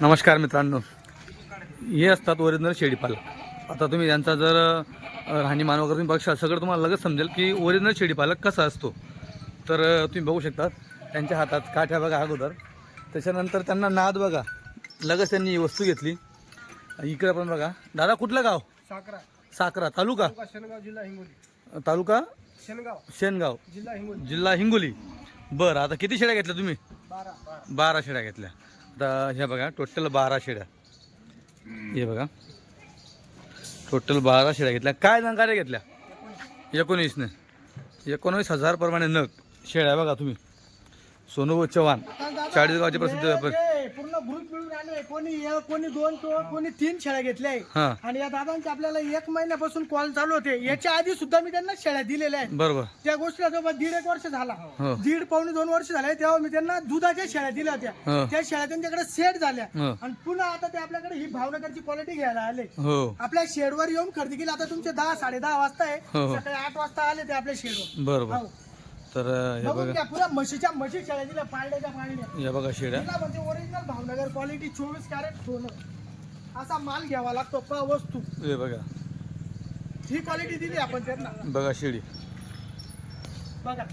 नमस्कार मित्रांनो. हे असतात ओरिजिनल शेळीपालक आता तुम्ही त्यांचा जर राहणीमान वगैरे तुम्ही बघशाल सगळं तुम्हाला लगेच समजेल की ओरिजिनल शेळीपालक कसा असतो. तर तुम्ही बघू शकता त्यांच्या हातात काठ्या बघा अगोदर. त्याच्यानंतर त्यांना नाद बघा. लगेच त्यांनी ही वस्तू घेतली. इकडे पण बघा. दादा कुठलं गाव? साकरा. साकरा तालुका? तालुका शेनगाव जिल्हा हिंगोली. तालुका? शेनगाव. शेनगाव. जिल्हा हिंगोली. जिल्हा हिंगोली. बरं आता किती शेळ्या घेतल्या तुम्ही? बारा शेळ्या घेतल्या. आता हे बघा टोटल बारा शेड्या. हे बघा. टोटल बारा शिड्या घेतल्या. काय नंगाऱ्या घेतल्या? एकोणीसने. एकोणवीस हजार प्रमाणे नग. शेळ्या बघा तुम्ही. सोनू चव्हाण. चाळीसगावचे प्रसिद्ध व्यापारी. पूर्ण ग्रुप मिळून आले कोणी एक कोणी दोन तो कोणी तीन शेळ्या घेतल्या आहे. हां. आणि या दादांचे आपल्याला एक महिन्यापासून कॉल चालू होते. याच्या आधी सुद्धा मी त्यांना शेळ्या दिलेल्या आहेत. बरोबर. त्या गोष्टीला जवळ दीड एक वर्ष झाला. हो. दीड पावणे दोन वर्ष झाले तेव्हा मी त्यांना दुधाच्या शेळ्या दिल्या होत्या. हो. त्या शेळ्या त्यांच्याकडे सेट झाल्या. हो. आणि पुन्हा आता ते आपल्याकडे ही भावनगरची क्वालिटी घ्यायला आले. हो. आपल्या शेडवर येऊन खरेदी केली. आता तुमचे दहा साडे दहा वाजता आहे. हो, हो. सकाळी आठ वाजता आले ते आपल्या शेडवर बरोबर. हो. तर हे बघून बघा. घ्या पुऱ्या म्हशीच्या म्हशी शेळ्या दिल्या पाळण्याच्या. पाळण्या हे बघा तिला म्हणजे ओरिजिनल भावनगर क्वालिटी चोवीस कॅरेट सोनं. असा माल घ्यावा लागतो प वस्तू. हे बघा. ही क्वालिटी दिली आपण त्यांना. बघा शेळी. बघा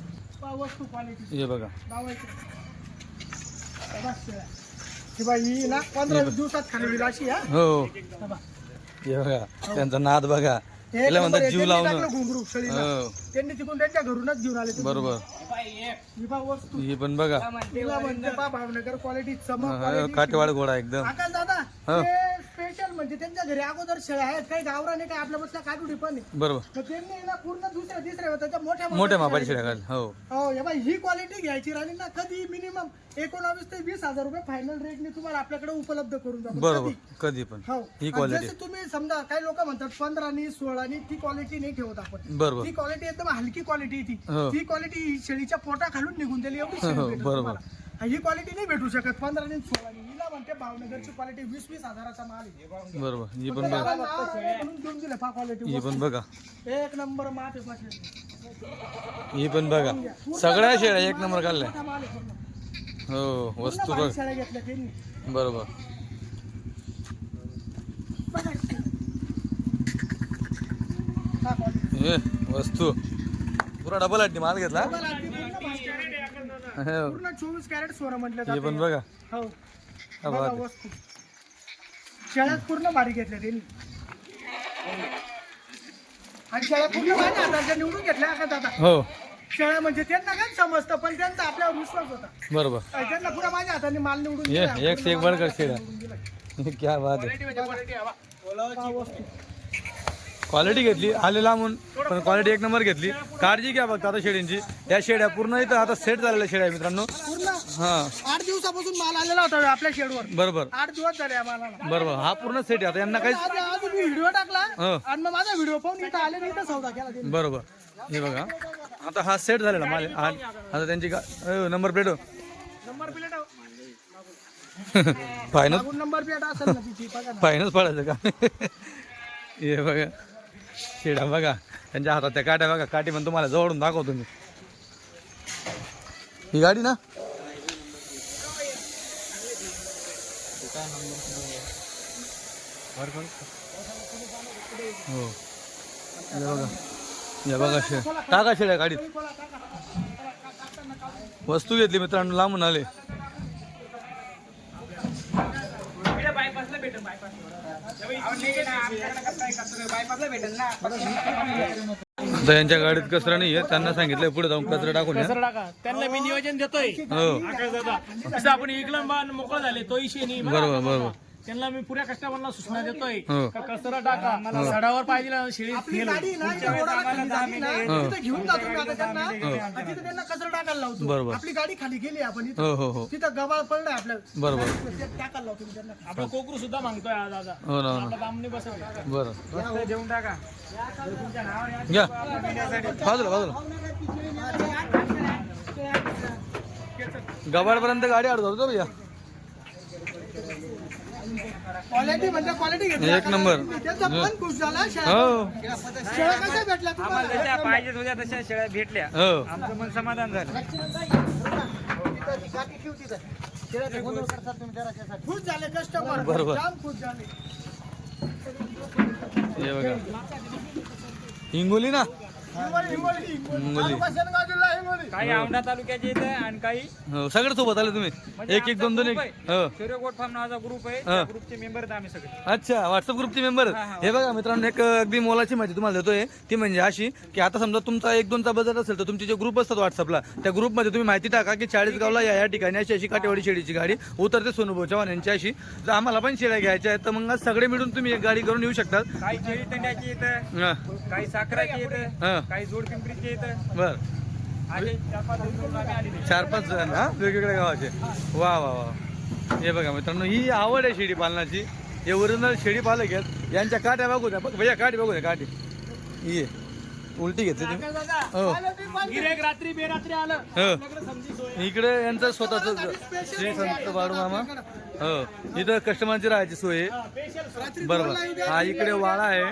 प वस्तू क्वालिटी हे बघा. लावायची. बघा शेळ्या. ही बाई ही ना पंधरा दिवसात खाली अशी हा. हो बघा. हे बघा त्यांचा नाद बघा. त्याला म्हणतात. जीव लावणं घुंगरू. हो त्यांनी तिकडून त्यांच्या घरूनच घेऊन आले ते. बरोबर ही वस्तू ही पण बघा तिला म्हणते पा भावनगर क्वालिटी चमक हा, quality. काटेवाड घोडा एकदम आकाश दादा हो. ते स्पेशल म्हणजे त्यांच्या घरी अगोदर शेळ्या आहेत काही गावराने काही आपल्या बसल्या काटुडी पण आहे. बरोबर तर त्यांनी ना पूर्ण दुसऱ्या तिसऱ्या त्याच्या मोठ्या मोठ्या मापाची शेळ्या घाल हो हो हे बाई ही क्वालिटी घ्यायची राहिली ना कधी मिनिमम एकोणावीस ते वीस हजार रुपये फायनल रेटने तुम्हाला आपल्याकडे उपलब्ध करून जातो बरोबर कधी. पण हो ही आणि quality. जसं तुम्ही समजा काही लोक म्हणतात पंधरानी सोळानी ती क्वालिटी नाही ठेवत आपण बरोबर ती क्वालिटी एकदम हलकी क्वालिटी ती हो. ती क्वालिटी शेळीच्या पोटा खालून निघून गेली एवढी शेळी हो, भेटेल बरोबर. तुम्हाला. आणि ही क्वालिटी नाही भेटू शकत पंधरा आणि सोळा म्हणते भावनगरची क्वालिटी वीस वीस हजाराचा माल आहे. बरोबर. ही पण बघा. त्याला नाव आहे म्हणून देऊन दिलं पहा ही क्वालिटी पण बघा. एक नंबर माप आहे पाचशे. ही पण बघा. सगळ्या शेळ्या एक नंबर काढल्या मोठा माल आहे पूर्ण. हो पूर्ण वस्तू बघ. बारीक शेळ्या घेतल्या त्यांनी. बरोबर. बघा. हा quality. हे वस्तू. पुरा डबल अड्डी माल घेतला. पूर्ण बारीक. हो. पूर्ण चोवीस कॅरेट सोनं म्हटलं हे जातं. पण बघा. हा. बघा बात. वस्तू शेळ्यात पूर्ण भारी घेतल्या त्यांनी. आणि शेळ्या पूर्ण माझ्या हाताच्या निवडून घेतल्या का दादा? हो. शेळ्या म्हणजे त्यांना काय समजतं पण त्यांचा आपल्यावर विश्वास होता. बरोबर. आणि त्यांना पुरा माझ्या हाताने माल निवडून ये दिला. एक से एक पूर्ण बढ़कर शेळ्या निवडून दिला. क्या बात वस्तू. क्वालिटी घेतली आले लांबून पण क्वालिटी एक नंबर घेतली. काळजी घ्या बघता आता शेळ्यांची या शेळ्या पूर्ण इथं आता सेट झालेल्या शेळ्या आहे मित्रांनो. पूर्ण? हा. आठ दिवसापासून माल आलेला होता आपल्या शेडवर. बरोबर. आठ दिवस झाले या मालाला. बरोबर. हा पूर्ण सेट आहे. आता यांना काही आज आज मी व्हिडिओ टाकला हो. आणि मग माझा व्हिडिओ पाहून इथं आले इथं सौदा केला त्यांनी. बरोबर. हे बघा. आता हा सेट झालेला माल आहे. आता त्यांची का number plate number plate final मागून नंबर प्लेट असेल ना तिची बघा ना. फायनल पडायचं का? हे बघा. शिडा बघा. त्यांच्या हातात त्या काट्या बघा. काठी पण तुम्हाला जवळून दाखवतो मी. ही गाडी ना? हो बघा. हे बघा शे टाका शेड्या गाडीत. वस्तू घेतली मित्रांनो लांबून आले. आता यांच्या गाडीत कचरा नाही आहे त्यांना सांगितलं पुढे जाऊन कचरा टाकून या. टाका. त्यांना मी नियोजन देतोय. हो. आपण इकलम बाण मोकळं झाले तो इशे नाही बरं? बरोबर बरोबर. त्यांना मी पुऱ्या कस्टमरला सूचना देतोय. हो. का कचरा टाका. मला सडावर पाहिजे शेळी आपली गाडी ना इथं रोडाला खाली जाती ना, हो. तिथं घेऊन जातो मी आता त्यांना. आणि तिथं त्यांना कचरा टाकायला लावतो. बरोबर. आपली गाडी खाली गेली आपण इथं. हो हो. हो तिथं गबाळ पडलाय आपल्या. बरोबर. ते टाकायला लावतो मी त्यांना. आपण कोकरू सुद्धा मागतोय आज दादा हो ना हो ना. आपलं काम नाही बसवलं. बरं. देऊन टाका. घ्या. बाजूला बाजूला. गबाडपर्यंत गाडी होतो भैया. क्वालिटी म्हणजे क्वालिटी घेतली. एक नंबर. त्यांचा पण खुश झाला शेळ्या हो. तुम्हाला? पाहिजेत होत्या तशा शेळ्या भेटल्या. हो. आमचं मन समाधान झालं. खुश झाले कस्टमर बरोबर. जाम खुश झाले. हे बघा. हिंगोली ना? हिंगोली काही औंढा तालुक्याचे येत आहे आणि काही हो सगळे सोबत आले तुम्ही. म्हणजे एक एक दोन दोन एक. हो. सूर्यकोट फार्म नावाचा ग्रुप आहे. त्या ग्रुपचे मेंबर आहेत आम्ही सगळे. अच्छा व्हॉट्सअप ग्रुपचे मेंबर हा, बघा मित्रांनो एक अगदी मोलाची माहिती तुम्हाला देतोय. ती म्हणजे अशी की आता समजा तुमचा एक दोनचा बजेट असेल तर तुमचे जे ग्रुप असतात व्हॉट्सअपला त्या ग्रुपमध्ये तुम्ही माहिती टाका की चाळीसगावला या या ठिकाणी अशी अशी काटेवाडी शेळीची गाडी उतरते सोनूभाऊ चव्हाण यांची अशी. जर आम्हाला पण शेळ्या घ्यायच्या आहेत. तर मग आज सगळे मिळून तुम्ही एक गाडी करून येऊ शकतात काही केळी तंड्याची येत हा, काही साखराची येत हा. काही जोड पिंपरीची येत बर चार पाच दिवस करून आम्ही आलेले. आहे. चार पाच जण हा? वेगवेगळ्या गावाचे. वा वा वा. हे बघा मित्रांनो ही आवड आहे शेळी पालनाची. हे ओरिजिनल शेळी पालक आहेत. यांच्या काट्या बघू द्या. बघ भैया काठी बघू द्या काठी. ये. उलटी घेतली तुम्ही. हो. गिऱ्हाईक रात्री बेरात्री आलं. हो. इकडे यांचं स्वतःच श्री संत बाळू मामा हो. इथं कस्टमरची राहायची सोय. बरोबर. हा इकडे वाडा आहे.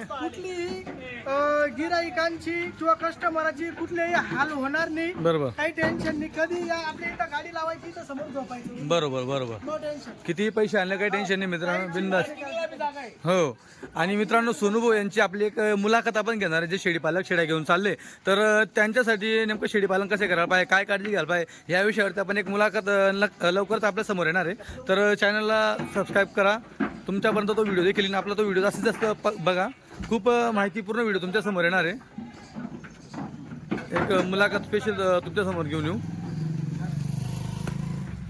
गिराईकांची किंवा कस्टमराची कुठलेही हाल होणार नाही. बरोबर. काही टेन्शन नाही. कधी या आपल्या इथं गाडी लावायची तर समोर झोपायचं. बरोबर बरोबर. नो टेन्शन कितीही पैसे आणले काही टेन्शन नाही मित्रांनो. बिंदास. हो. आणि मित्रांनो सोनूभाऊ यांची आपली एक अ, मुलाखत आपण घेणार आहे जे शेळीपालक शेळ्या घेऊन चालले. तर अ, त्यांच्यासाठी नेमकं शेळीपालन कसे करायला पाहिजे काय काळजी घ्यायला पाहिजे या विषयावरती आपण एक मुलाखत अ, लक- लवकरच आपल्यासमोर येणार आहे. तर चॅनलला सबस्क्राईब करा. तुमच्यापर्यंत तो व्हिडिओ देखील येईल. आपला तो व्हिडिओ जास्तीत जास्त प- बघा. खूप माहितीपूर्ण व्हिडिओ तुमच्यासमोर येणार आहे. एक मुलाखत स्पेशल तुमच्यासमोर घेऊन येऊ.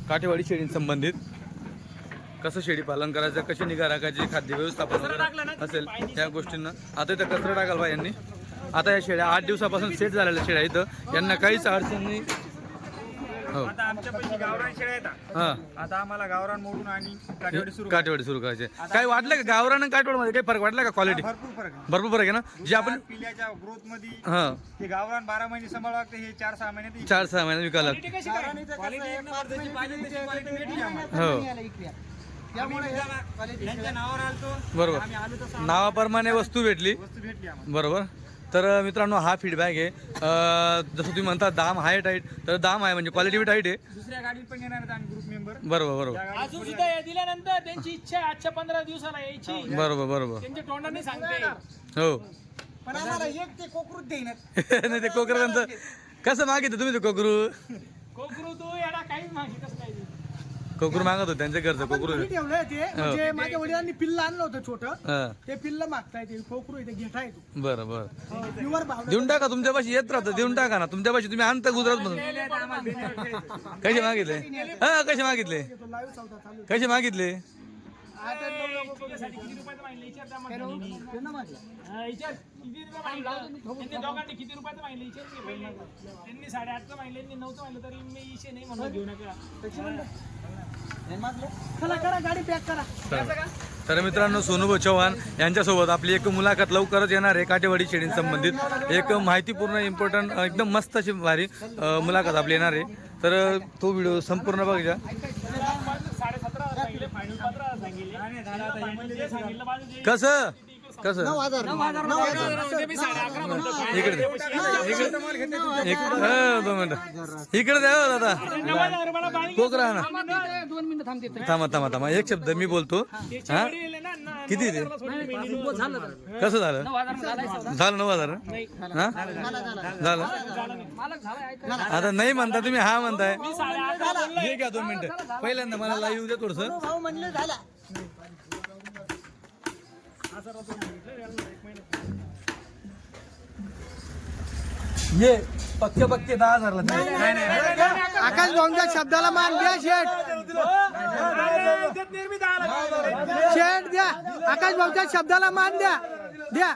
काठेवाडी शेळींसंबंधित कसं शेळी पालन करायचं कशी निगा राखायची खाद्य व्यवस्थापन असेल या गोष्टींना. आता इथं कचरा टाकाल बा यांनी? आता या शेळ्या आठ दिवसापासून सेट झालेल्या शेळ्या इथं. यांना काहीच अडचण नाही. हो. आता आमच्या पैकी गावरान शेळ्या येतात. हां. आता आम्हाला गावरान मोडून आणि काठेवाडी सुरू काठेवाडी सुरू करायचे. काय वाटलं का? गावरान आणि काठवाडमध्ये काही फरक वाटला का क्वालिटी भरपूर फरक आहे. भरपूर फरक आहे ना? जे आपण पिल्याच्या ग्रोथमध्ये हां. हे गावरान बारा महिने सांभाळ लागते हे चार सहा महिन्यात चार सहा महिन्यात विकायला क्वालिटी एक नंबर जशी पाहिजे तशी क्वालिटी भेटली आम्हाला. हो. त्यामुळे यांच्या नावावर आलतो. बरोबर. आम्ही आलो तसं नावाप्रमाणे वस्तू भेटली. वस्तू भेटली आम्हाला. बरोबर. तर मित्रांनो हा फीडबॅक आहे. अ, जसं तुम्ही म्हणता दाम आहे टाईट तर दाम आहे म्हणजे क्वालिटी बी टाईट आहे. दुसऱ्या गाडीत पण येणार आहेत आम्ही ग्रुप मेंबर बरोबर बरोबर. अजून सुद्धा हे दिल्यानंतर त्यांची इच्छा आहे आजच्या पंधरा दिवसाला यायची. बरोबर बरोबर. त्यांच्या तोंडाने सांगते. हो. पण आम्हाला एक ते देईनात नाही ते कोकरांचं कसं मागितलं तुम्ही ते कोकरू? कोकरू तू याला काहीच नाही कोकरू मागत होते त्यांच्या घरचं कोकरू. ठेवलंय ते. म्हणजे माझ्या वडिलांनी पिल्ल आणलं होतं छोटं. हा. ते पिल्ल मागताय ते कोकरू इथे घेता येतो बरं बरं. प्युअर भाव देऊन टाका तुमच्यापाशी येत राहतं. देऊन टाका ना. तुमच्यापाशी तुम्ही आणता गुजरात मधून. कसे मागितले? हा कसे मागितले? लाईव्ह चौदा चालू कसे मागितले? साठी किती रुपयाचं मागितलं? विचार त्या माणसाने. हा, विचार किती रुपये मागितलं? त्यांनी दोघांनी किती रुपयाचं मागितलं? विचार की पहिले. त्यांनी साडेआठचं मागितलं. त्यांनी नऊचं मागितलं. तरी मी इशे नाही म्हणून घेऊ नका. चला करा गाडी पॅक करा. तर- तर मित्रांनो सोनूभाऊ चव्हाण यांच्यासोबत आपली एक मुलाखत लवकरच येणार आहे काटेवाडी शेळी संबंधित. एक माहितीपूर्ण इम्पॉर्टंट एकदम मस्त अशी भारी मुलाखत आपली येणार आहे. तर तो व्हिडिओ संपूर्ण बघा साडे सतरा हजार. पंधरा हजार कसं कसं मी साडे अकरा म्हणतो. इकडे दे. इकडे इकडे हा, दोन मिनिटं इकडे द्या हो दादा. हजार रुपयाला बाळी कोकरा ना. दोन मिनिटं थांबते थांबा थांबा थांबा. एक शब्द मी बोलतो. हा. किती ते कसं झालं? झालं नऊ हजार? हा? झालं आता नाही म्हणता तुम्ही हा म्हणताय. हे घ्या दोन मिनिटं. पहिल्यांदा मला लाईव्ह द्या थोडस. भाऊ म्हणले झाला. ये पक्के पक्के दहा हजारला आकाश भाऊंच्या शब्दाला मान द्या शेठ. शेठ द्या. आकाश भाऊच्या शब्दाला मान द्या. द्या.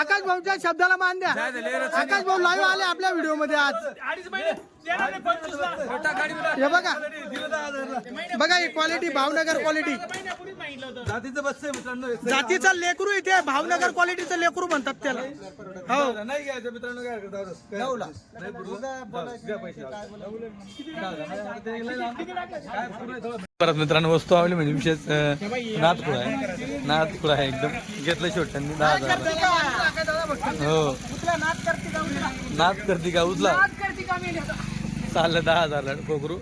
आकाश भाऊच्या शब्दाला मान द्या. आकाश भाऊ लाईव्ह आले आपल्या व्हिडिओमध्ये आज. हे बघा. बघा ही क्वालिटी भावनगर क्वालिटी जातीचं बसचं आहे मित्रांनो जातीचा लेकरू इथे भावनगर क्वालिटीचं लेकरू म्हणतात त्याला. हो. नाही घ्यायचं मित्रांनो काय करता. परत मित्रांनो वस्तू आवडली म्हणजे विशेष नातकुळ आहे. नातकुळ आहे एकदम. घेतलं शेवट त्यांनी दहा हजार. हो. नात करते का उचला? चाललं दहा हजार कोकरू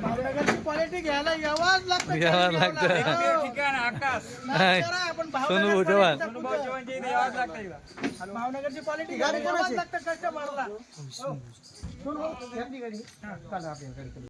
भावनगरची क्वालिटी घ्यायला यावंच लागतं यावंच लागतं. नाही करा, आपण सोनू भावनगर जवान. भावनगरची क्वालिटी घ्यायला यावंच लागतं कस्टमरला